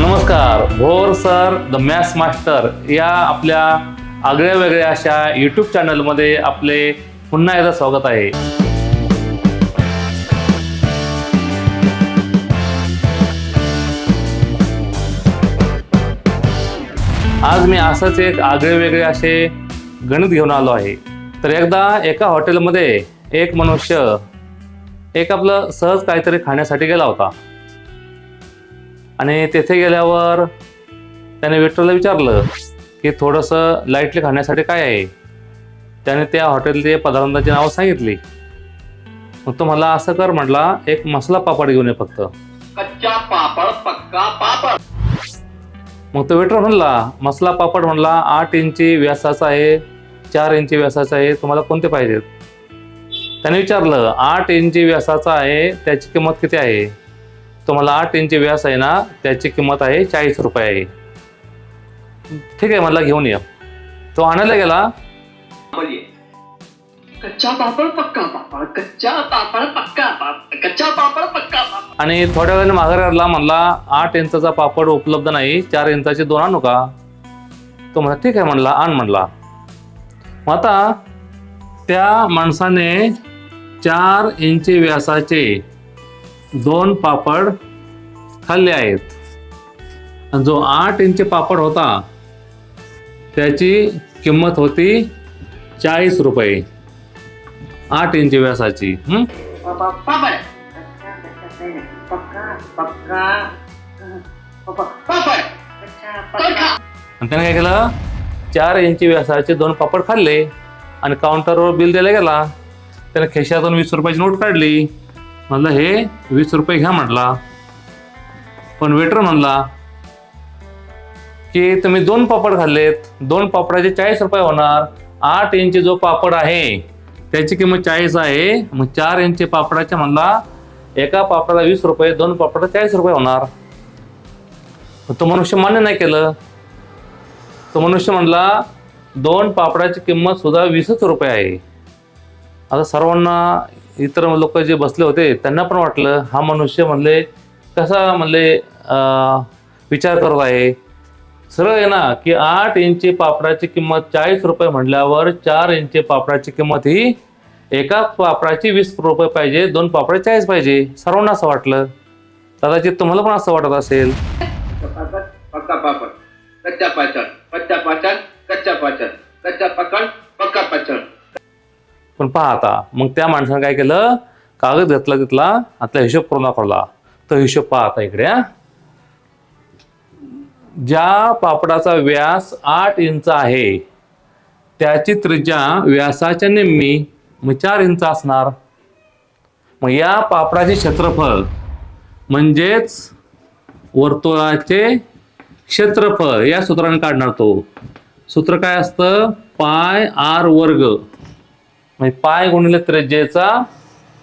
नमस्कार. Bhor sir the maths master या आपल्या आगळ्या वेगळ्या अशा यूट्यूब चॅनलमध्ये आपले पुन्हा एकदा स्वागत आहे. आज मी असंच एक आगळे वेगळे असे गणित घेऊन आलो आहे. तर एकदा एका हॉटेलमध्ये एक मनुष्य एक आपलं सहज काहीतरी खाण्यासाठी गेला होता. आणि तेथे गेल्यावर त्याने वेटरला विचारलं की थोडंसं लाईटली खाण्यासाठी काय आहे? त्याने त्या हॉटेलचे पदार्थांची नावं सांगितली. मग तो मला असं कर म्हटला एक मसाला पापड घेऊन ये फक्त. कच्चा पापड़ पक्का पापड़. मग तो वेटर म्हणला मसाला पापड म्हणला आठ इंची व्यासाचा आहे चार इंची व्यासाचा आहे तुम्हाला कोणते पाहिजेत? त्याने विचारलं आठ इंची व्यासाचा आहे त्याची किंमत किती आहे? तुम्हाला आठ इंची व्यास आहे ना त्याची किंमत आहे चाळीस रुपये आहे. ठीक आहे मला घेऊन ये. तो आणायला गेला. कच्चा पापड़ पक्का पापड़ कच्चा पापड़ पक्का पापड़ कच्चा पापड़ पक्का पापड़. आणि थोड्या वेळाने माघारी आला म्हणला आठ इंचाचा पापड उपलब्ध नाही चार इंचाचे दोन आणू का? तो म्हणला ठीक आहे म्हणला आण म्हणला. मग आता त्या माणसाने चार इंची व्यासाचे दोन पापड खाल्ले आहेत. आणि जो आठ इंची पापड होता त्याची किंमत होती चाळीस रुपये. आठ इंची व्यासाची. आणि त्याने काय केलं? चार इंची व्यासाचे दोन पापड खाल्ले. आणि काउंटरवर बिल दिला गेला. त्याने खिशातून वीस रुपयाची नोट काढली. म्हणलं हे वीस रुपये घ्या म्हटला. पण वेटर म्हणला की तुम्ही दोन पापड खाल्लेत. दोन पापडाचे चाळीस रुपये होणार. आठ इंची जो पापड आहे त्याची किंमत चाळीस आहे. मग चार इंची पापडाच्या म्हणला एका पापडाला वीस रुपये दोन पापडाला चाळीस रुपये होणार. तो मनुष्य मान्य नाही केलं. तो मनुष्य म्हणला दोन पापडाची किंमत सुद्धा वीसच रुपये आहे. आता सर्वांना इतर लोक जे बसले होते त्यांना पण वाटलं हा मनुष्य म्हणले कसा म्हणले विचार करत आहे. सरळ आहे ना की आठ इंची पापडाची किंमत चाळीस रुपये म्हटल्यावर चार इंची पापडाची किंमत ही एका पापडाची वीस रुपये पाहिजे दोन पापडे चाळीस पाहिजे. सर्वांना असं वाटलं. कदाचित तुम्हाला पण असं वाटत असेल. पक्का पापड़. कच्चा पाचन. कच्चा पाचन कच्चा पाचन. कच्चा पकड़ पक्का पचन. पण पहा आता मग त्या माणसानं काय केलं? कागद घेतला तिथला आता हिशोब करून दाखवला. तो हिशोब पहा आता इकडे ज्या पापडाचा व्यास आठ इंच आहे त्याची त्रिज्या व्यासाच्या निम्मी मग चार इंच असणार. मग या पापडाचे क्षेत्रफळ म्हणजेच वर्तुळाचे क्षेत्रफळ या सूत्राने काढणार तो. सूत्र काय असतं? पाय आर वर्ग. म्हणजे पाय गुणिले त्रिज्येचा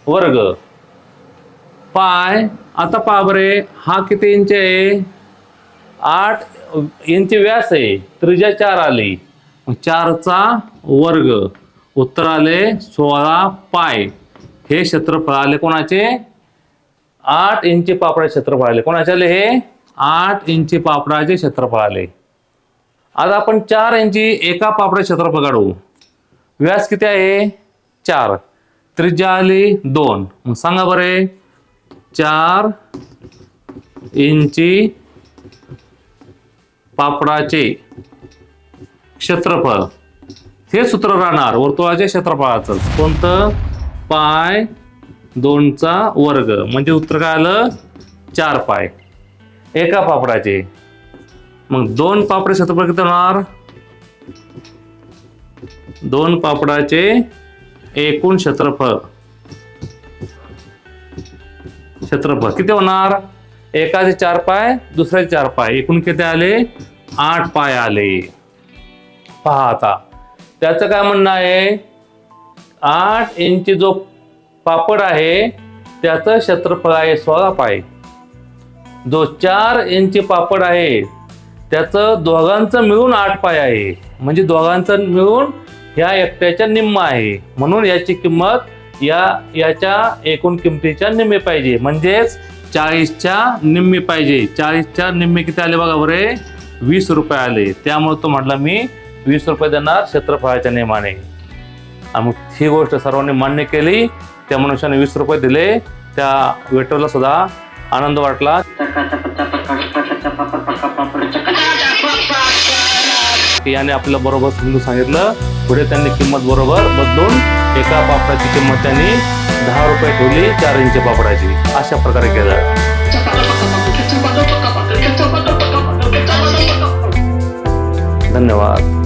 वर्ग. पाय आता पहा बरे हा. किती इंच आहे? आठ इंच व्यास आहे. त्रिज्या चार आली. चारचा वर्ग. उत्तर आले सोळा पाय. हे क्षेत्रफळ आले कोणाचे? आठ इंची पापडा क्षेत्रफळ आले. कोणाचे आले हे? आठ इंची पापडाचे क्षेत्रफळ आले. आता आपण चार इंची एका पापडा क्षेत्रफळ काढू. व्यास किती आहे? चार. त्रिज्या आली दोन. मग सांगा बरे. चार इंची पापडाचे क्षेत्रफळ. हे सूत्र राहणार. वर्तुळाच्या क्षेत्रफळाचं. कोणतं? पाय दोनचा वर्ग. म्हणजे उत्तर काय आलं? चार पाय. एका पापडाचे. मग दोन पापडे क्षेत्रफळ किती होणार? दोन पापडाचे एकूण क्षेत्रफळ. क्षेत्रफळ. किती होणार? एकाचे चार पाय दुसऱ्याचे चार पाय. एकूण किती आले? आठ पाय आले. पहा आता. त्याचं काय म्हणणं आहे? आठ इंची जो पापड आहे त्याचं क्षेत्रफळ आहे सोळा पाय. जो चार इंची पापड आहे त्याचं दोघांचं मिळून आठ पाय आहे. म्हणजे दोघांचं मिळून ह्या एकट्याच्या निम्म आहे. म्हणून याची किंमत या याच्या एकूण किमतीच्या निम्मे पाहिजे. म्हणजेच चाळीसच्या निम्मी पाहिजे. चाळीसच्या निम्मे किती आले बघा बरे? वीस रुपये आले. त्यामुळे तो म्हटला मी वीस रुपये देणार क्षेत्रफळाच्या नियमाने. आणि मग ही गोष्ट सर्वांनी मान्य केली. त्या मनुष्याने वीस रुपये दिले. त्या वेटरला सुद्धा आनंद वाटला. याने आपल्या बरोबर समजून सांगितलं. पुढे त्यांनी किंमत बरोबर बदलून एका पापडाची किंमत त्यांनी दहा रुपये ठेवली चार इंची पापडाची. अशा प्रकारे केलं. धन्यवाद.